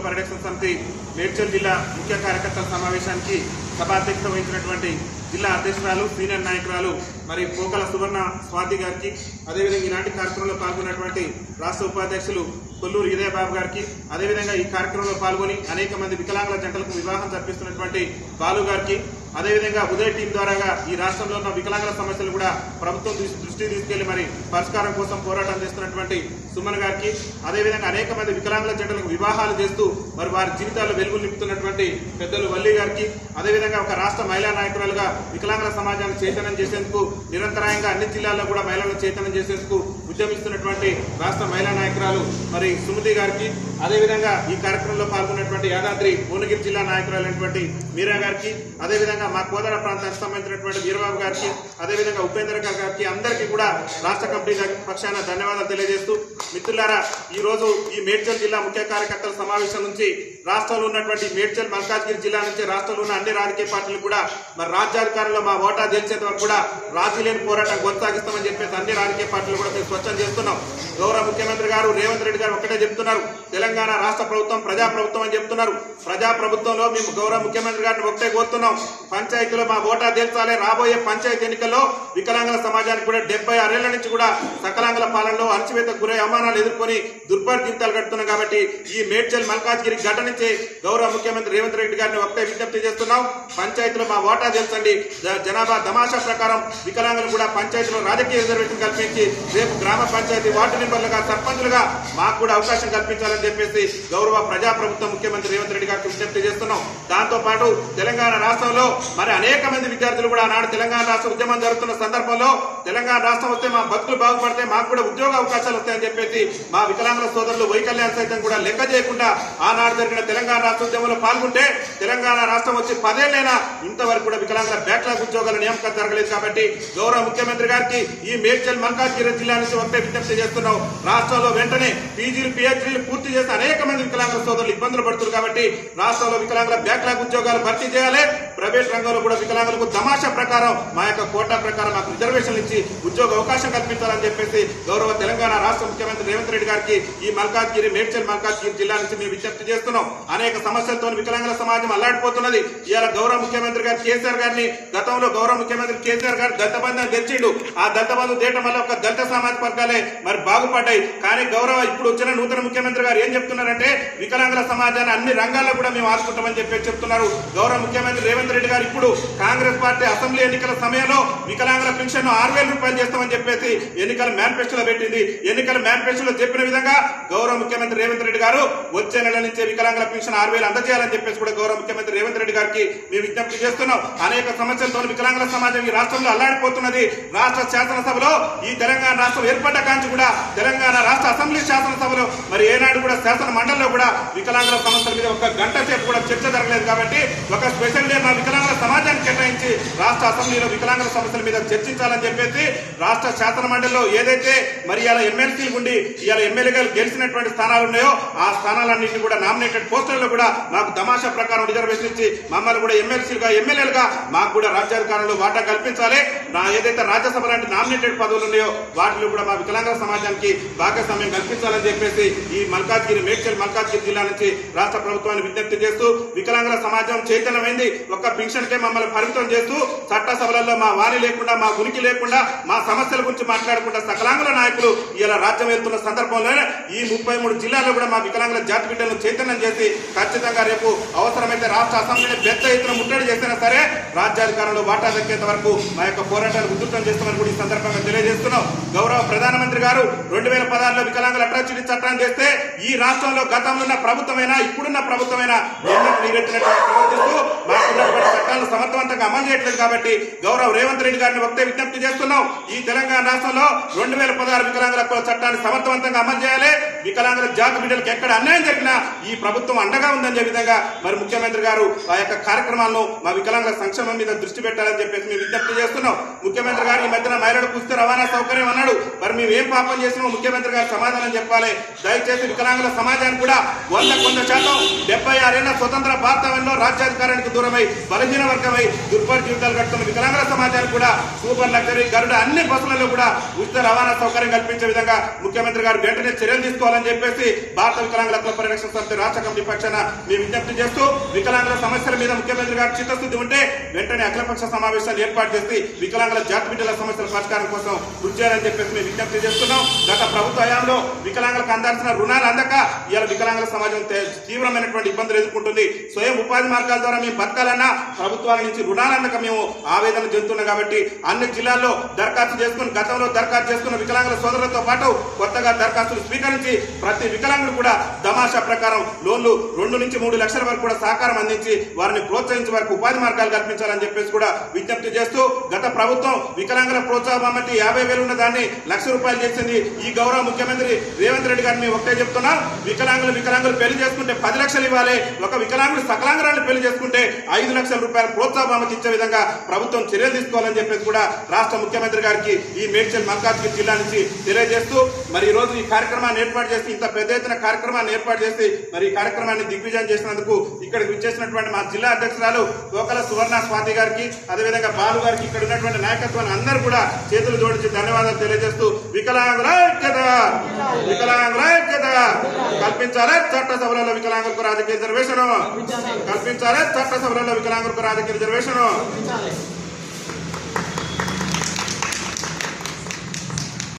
పరిరక్షణ సమితి మేడ్చల్ జిల్లా ముఖ్య కార్యకర్తల సమావేశానికి సభాధ్యక్షత వహించినటువంటి జిల్లా అధ్యక్షురాలు సీనియర్ నాయకురాలు మరి పోకల సువర్ణ స్వాతి గారికి అదేవిధంగా ఇలాంటి కార్యక్రమంలో పాల్గొన్నటువంటి రాష్ట్ర ఉపాధ్యక్షులు కొల్లూరు ఇదయబాబు గారికి అదేవిధంగా ఈ కార్యక్రమంలో పాల్గొని అనేక మంది వికలాంగుల జంటలకు వివాహం జరిపిస్తున్నటువంటి బాలు గారికి అదేవిధంగా ఉదయ టీం ద్వారాగా ఈ రాష్ట్రంలో ఉన్న వికలాంగుల సమస్యలు కూడా ప్రభుత్వం దృష్టి దృష్టికి తీసుకెళ్ళి మరి పరిష్కారం కోసం పోరాటం చేస్తున్నటువంటి సుమన్ గారికి అదేవిధంగా అనేక మంది వికలాంగుల జంటలకు వివాహాలు చేస్తూ మరి వారి జీవితాల్లో వెలుగులు నింపుతున్నటువంటి పెద్దలు వల్లి గారికి అదేవిధంగా ఒక రాష్ట్ర మహిళా నాయకురాలుగా వికలాంగుల సమాజాన్ని చైతన్యం చేసేందుకు నిరంతరాయంగా అన్ని జిల్లాల్లో కూడా మహిళలను చైతన్యం చేసేందుకు ఉద్యమిస్తున్నటువంటి రాష్ట్ర మహిళా నాయకురాలు మరి సుమతి గారికి అదేవిధంగా ఈ కార్యక్రమంలో పాల్గొన్నటువంటి యాదాద్రి భువనగిరి జిల్లా నాయకురాలైనటువంటి మీరా గారికి అదేవిధంగా మా కోదాడ ప్రాంతానికి సంబంధించినటువంటి వీరబాబు గారికి అదేవిధంగా ఉపేంద్ర గారికి అందరికీ కూడా రాష్ట్ర కమిటీ పక్షాన ధన్యవాదాలు తెలియజేస్తూ మిత్రులారా ఈ రోజు ఈ మేడ్చల్ జిల్లా ముఖ్య కార్యకర్తల సమావేశం నుంచి రాష్ట్రంలో ఉన్నటువంటి మేడ్చల్ మల్కాజ్గిరి జిల్లా నుంచి రాష్ట్రంలో ఉన్న అన్ని రాజకీయ పార్టీలు కూడా మరి రాజ్యాధికారంలో మా ఓటా గెలిచేంత వరకు కూడా రాజీ లేని పోరాటం కొనసాగిస్తామని చెప్పేసి అన్ని రాజకీయ పార్టీలు కూడా మేము స్పష్టం చేస్తున్నాం. గౌరవ ముఖ్యమంత్రి గారు రేవంత్ రెడ్డి గారు ఒకటే చెప్తున్నారు. తెలంగాణ తెలంగాణ రాష్ట్ర ప్రభుత్వం ప్రజా ప్రభుత్వం అని చెప్తున్నారు. ప్రజా ప్రభుత్వంలో మేము గౌరవ ముఖ్యమంత్రి గారిని ఒకటే కోరుతున్నాం. పంచాయతీలో మా ఓటా తీర్చాలి రాబోయే పంచాయతీ ఎన్నికల్లో వికలాంగుల సమాజానికి కూడా డెబ్బై ఆరేళ్ళ నుంచి కూడా సకలాంగుల పాలనలో అణచివేత గురై అవమానాలు ఎదుర్కొని దుర్భర కడుతున్నాం కాబట్టి ఈ మేడ్చల్ మల్కాజ్గిరి ఘటన నుంచి గౌరవ ముఖ్యమంత్రి రేవంత్ రెడ్డి గారిని ఒకటే విజ్ఞప్తి చేస్తున్నాం. పంచాయతీలో మా ఓటా తెలుసండి జనాభా తమాషా ప్రకారం వికలాంగులు కూడా పంచాయతీలో రాజకీయ రిజర్వేషన్ కల్పించి రేపు గ్రామ పంచాయతీ వార్డు మెంబర్లుగా సర్పంచులుగా మాకు కూడా అవకాశం కల్పించాలని చెప్పేసి గౌరవ ప్రజాప్రభుత్వ ముఖ్యమంత్రి రేవంత్ రెడ్డి గారికి విజ్ఞప్తి చేస్తున్నాం. దాంతో పాటు తెలంగాణ రాష్ట్రంలో మరి అనేక మంది విద్యార్థులు కూడా ఆనాడు తెలంగాణ రాష్ట్ర ఉద్యమం జరుగుతున్న సందర్భంలో తెలంగాణ రాష్ట్రం వస్తే మా బతుకులు బాగుపడితే మాకు కూడా ఉద్యోగ అవకాశాలు వస్తాయని చెప్పేసి మా వికలాంగుల సోదరులు వైకల్యాన్ని సైతం కూడా లెక్క చేయకుండా ఆనాడు జరిగిన తెలంగాణ రాష్ట్ర ఉద్యమంలో పాల్గొంటే తెలంగాణ రాష్ట్రం వచ్చి పదేళ్ళైనా ఇంతవరకు కూడా వికలాంగుల బ్యాక్లాగ్ ఉద్యోగాల నియామకం జరగలేదు కాబట్టి గౌరవ ముఖ్యమంత్రి గారికి ఈ మేడ్చల్ మల్కాజ్గిరి జిల్లా నుంచి ఒకటే విజ్ఞప్తి చేస్తున్నాం. రాష్ట్రంలో వెంటనే పీజీలు పిహెచ్డీలు పూర్తి చేసి అనేక మంది వికలాంగుల సోదరులు ఇబ్బందులు పడుతున్నారు కాబట్టి రాష్ట్రంలో వికలాంగుల బ్యాక్లాగ్ ఉద్యోగాలు భర్తీ చేయాలి. ప్రైవేట్ రంగంలో కూడా వికలాంగులకు తమాషా ప్రకారం మా యొక్క కోటా ప్రకారం మాకు రిజర్వేషన్లు ఇచ్చి ఉద్యోగ అవకాశం కల్పించాలని చెప్పేసి గౌరవ తెలంగాణ రాష్ట్ర ముఖ్యమంత్రి రేవంత్ రెడ్డి గారికి ఈ మల్కాజ్గిరి మేడ్చల్ మల్కాజ్గిరి జిల్లా నుంచి మేము విజ్ఞప్తి చేస్తున్నాం. అనేక సమస్యలతో వికలాంగుల సమాజం అల్లాడిపోతున్నది. ఇవాళ గౌరవ ముఖ్యమంత్రి గారు కేసీఆర్ గారిని గతంలో గౌరవ ముఖ్యమంత్రి కేసీఆర్ గారు దత్తబంధం తెచ్చిండు ఆ దత్తబంధం తేయటం వల్ల ఒక దళిత సామాజిక వర్గాలే మరి బాగుపడ్డాయి. కానీ గౌరవ ఇప్పుడు వచ్చిన నూతన ముఖ్యమంత్రి గారు ఏం చెప్తున్నారంటే వికలాంగుల సమాజాన్ని అన్ని రంగాల్లో కూడా మేము ఆదుకుంటామని చెప్పి చెప్తున్నారు. గౌరవ ముఖ్యమంత్రి రేవంత్ రెడ్డి గారు ఇప్పుడు కాంగ్రెస్ పార్టీ అసెంబ్లీ ఎన్నికల సమయంలో వికలాంగుల పెన్షన్ ఆరు వేల రూపాయలు చేస్తామని చెప్పేసి ఎన్నికల మేనిఫెస్టోలో పెట్టింది. ఎన్నికల మేనిఫెస్టోలో చెప్పిన విధంగా గౌరవ ముఖ్యమంత్రి రేవంత్ రెడ్డి గారు వచ్చే నెల నుంచే వికలాంగుల పెన్షన్ ఆరు వేలు అందజేయాలని చెప్పేసి కూడా గౌరవ ముఖ్యమంత్రి రేవంత్ రెడ్డి గారికి మేము విజ్ఞప్తి చేస్తున్నాం. అనేక సమస్యలతో వికలాంగుల సమాజం ఈ రాష్ట్రంలో అల్లాడిపోతున్నది. రాష్ట్ర శాసనసభలో ఈ తెలంగాణ రాష్ట్రం ఏర్పడ్డ కాంచి కూడా తెలంగాణ రాష్ట్ర అసెంబ్లీ శాసనసభలో మరి ఏనాడు కూడా శాసన మండలిలో కూడా వికలాంగుల సమస్యల మీద ఒక గంట సేపు కూడా చర్చ జరగలేదు కాబట్టి ఒక స్పెషల్ డే మా వికలాంగుల సమాజానికి కేటాయించి రాష్ట్ర అసెంబ్లీలో వికలాంగుల సమస్యల మీద చర్చించాలని చెప్పేసి రాష్ట్ర శాసన మండలిలో ఏదైతే మరి ఇలా ఎమ్మెల్సీలు ఉండి ఇలా ఎమ్మెల్యేగా గెలిచినటువంటి స్థానాలు ఉన్నాయో ఆ స్థానాలన్నింటినీ కూడా నామినేటెడ్ పోస్టర్లో కూడా మాకు తమాషా ప్రకారం రిజర్వేషన్ ఇచ్చి మమ్మల్ని కూడా ఎమ్మెల్సీలుగా ఎమ్మెల్యేలుగా మాకు కూడా రాజ్యాధికారంలో వాటా కల్పించాలి. నా ఏదైతే రాజ్యసభ లాంటి నామినేటెడ్ పదవులు ఉన్నాయో వాటిలో కూడా మా వికలాంగుల సమాజానికి భాగస్వామ్యం కల్పించాలని చెప్పేసి ఈ మల్కాజ్గిరి మేడ్చల్ మల్కాజ్గిరి జిల్లా నుంచి రాష్ట్ర ప్రభుత్వాన్ని విజ్ఞప్తి చేస్తూ వికలాంగుల సమాజం చైతన్యమైంది. ఒక్క పింఛన్కే మమ్మల్ని పరిమితం చేస్తూ చట్టసభలలో మా వాణి లేకుండా మా ఉనికి లేకుండా మా సమస్యల గురించి మాట్లాడకుండా సకలాంగుల నాయకులు ఇలా రాజ్యం వెళ్తున్న సందర్భంలోనే ఈ ముప్పై మూడు జిల్లాల్లో కూడా మా వికలాంగుల జాతి బిడ్డలను చైతన్యం చేసి ఖచ్చితంగా రేపు అవసరమైతే రాష్ట్ర అసెంబ్లీని పెద్ద ఎత్తున ముట్టడి చేసినా సరే రాజ్యాధికారంలో వాటా దక్కేంత వరకు మా యొక్క పోరాటాలు ఉధృతం చేస్తామని కూడా ఈ సందర్భంగా తెలియజేస్తున్నాం. గౌరవ ప్రధానమంత్రి గారు రెండు వేల పదహారులో వికలాంగుల అట్రాచిటీ చట్టాన్ని చేస్తే ఈ రాష్ట్రంలో గతంలో ఉన్న ప్రభుత్వమైనా ఇప్పుడున్న ప్రభుత్వమైనా ప్రవర్తిస్తూ మాకున్నటువంటి చట్టాలను సమర్థవంతంగా అమలు చేయట్లేదు కాబట్టి గౌరవ రేవంత్ రెడ్డి గారిని ఒకటే విజ్ఞప్తి చేస్తున్నాం. ఈ తెలంగాణ రాష్ట్రంలో రెండు వేల పదహారు వికలాంగుల చట్టాన్ని సమర్థవంతంగా అమలు చేయాలి. వికలాంగుల జాతి బిడ్డలకు ఎక్కడ అన్యాయం జరిగినా ఈ ప్రభుత్వం అండగా ఉందనే విధంగా మరి ముఖ్యమంత్రి గారు ఆ యొక్క కార్యక్రమాలను మా వికలాంగుల సంక్షేమం మీద దృష్టి పెట్టాలని చెప్పేసి మేము విజ్ఞప్తి చేస్తున్నాం. ముఖ్యమంత్రి గారు ఈ మధ్యన మహిళలకు ఉచిత రవాణా సౌకర్యం అన్నాడు. మరి మేము ఏం పాపం చేసినామో ముఖ్యమంత్రి గారు సమాధానం చెప్పాలి. దయచేసి వికలాంగుల సమాజానికి కూడా వంద కొంత శాతం డెబ్బై ఆరేళ్ళ స్వతంత్ర భారతంలో రాజ్యాధికారానికి దూరమై బలహీన వర్గమై దుర్భర జీవితాలు గడుపుతున్న వికలాంగుల సమాజానికి కూడా సూపర్ లగ్జరీ. గరుడ అన్ని బస్సులలో కూడా ఉచిత రవాణా సౌకర్యం కల్పించే విధంగా ముఖ్యమంత్రి గారు వెంటనే చర్యలు తీసుకోవాలని చెప్పేసి భారత వికలాంగుల హక్కుల పరిరక్షణ సమితి రాష్ట్ర కమిటీ పక్షాన మేము విజ్ఞప్తి చేస్తూ వికలాంగుల సమస్యల మీద ముఖ్యమంత్రి గారు చిత్తశుద్ధి ఉంటే వెంటనే అఖిలపక్ష సమావేశాన్ని ఏర్పాటు చేసి వికలాంగుల జాతి బిడ్డల సమస్యల పరిష్కారం కోసం కృషి చేయాలని చెప్పేసి మేము విజ్ఞప్తి చేస్తున్నాం. గత ప్రభుత్వ హయాంలో వికలాంగులకు అందాల్సిన రుణాలు అందక ఇవాళ వికలాంగుల సమాజం తీవ్రమైనటువంటి ఇబ్బందులు ఎదుర్కొంటుంది. స్వయం ఉపాధి మార్గాల ద్వారా మేము బతకాలన్నా ప్రభుత్వాల నుంచి రుణాలన్నక మేము ఆవేదన చెందుతున్నాం కాబట్టి అన్ని జిల్లాల్లో దరఖాస్తు చేసుకుని గతంలో దరఖాస్తు చేసుకున్న వికలాంగుల సోదరులతో పాటు కొత్తగా దరఖాస్తులు స్వీకరించి ప్రతి వికలాంగుడు కూడా దమాషా ప్రకారం లోన్లు రెండు నుంచి మూడు లక్షల వరకు కూడా సహకారం అందించి వారిని ప్రోత్సహించే వరకు ఉపాధి మార్గాలు కల్పించాలని చెప్పేసి కూడా విజ్ఞప్తి చేస్తూ గత ప్రభుత్వం వికలాంగుల ప్రోత్సాహం బట్టి యాభై వేలు ఉన్న దాన్ని లక్ష రూపాయలు చేసింది ఈ గౌరవ ముఖ్యమంత్రి రేవంత్ రెడ్డి గారిని ఒకటే చెప్తున్నాం వికలాంగులు వికలాంగులు పెళ్ళి చేసుకుంటే పది లక్షలు ఇవ్వాలి. ఒక వికలాంగుడు సకలాంగురాన్ని పెళ్ళి చేసుకుంటే ఐదు లక్షల రూపాయల ప్రోత్సాహం ఇచ్చే విధంగా ప్రభుత్వం చర్యలు తీసుకోవాలని చెప్పేసి కూడా రాష్ట్ర ముఖ్యమంత్రి గారికి ఈ మేడ్చల్ మల్కాజ్గిరి జిల్లా నుంచి తెలియజేస్తూ మరి ఈ రోజు ఈ కార్యక్రమాన్ని ఏర్పాటు చేసి ఇంత పెద్ద ఎత్తున కార్యక్రమాన్ని ఏర్పాటు చేసి మరి ఈ కార్యక్రమాన్ని దిగ్విజయం చేసినందుకు ఇక్కడికి విచ్చేసినటువంటి మా జిల్లా అధ్యక్షురాలు గోకల సువర్ణ స్వాతి గారికి అదేవిధంగా బాలు గారికి ఇక్కడ ఉన్నటువంటి నాయకత్వాన్ని అందరూ కూడా చేతులు జోడించి ధన్యవాదాలు తెలియజేస్తూ వికలాంగుల ఐక్యత! వికలాంగుల ఐక్యత! కల్పించాలి చట్టసభలలో వికలాంగులకు రాజకీయ రిజర్వేషన్. కల్పించాలి. చట్టసభలలో వికలాంగులకు రాజకీయ రిజర్వేషన్.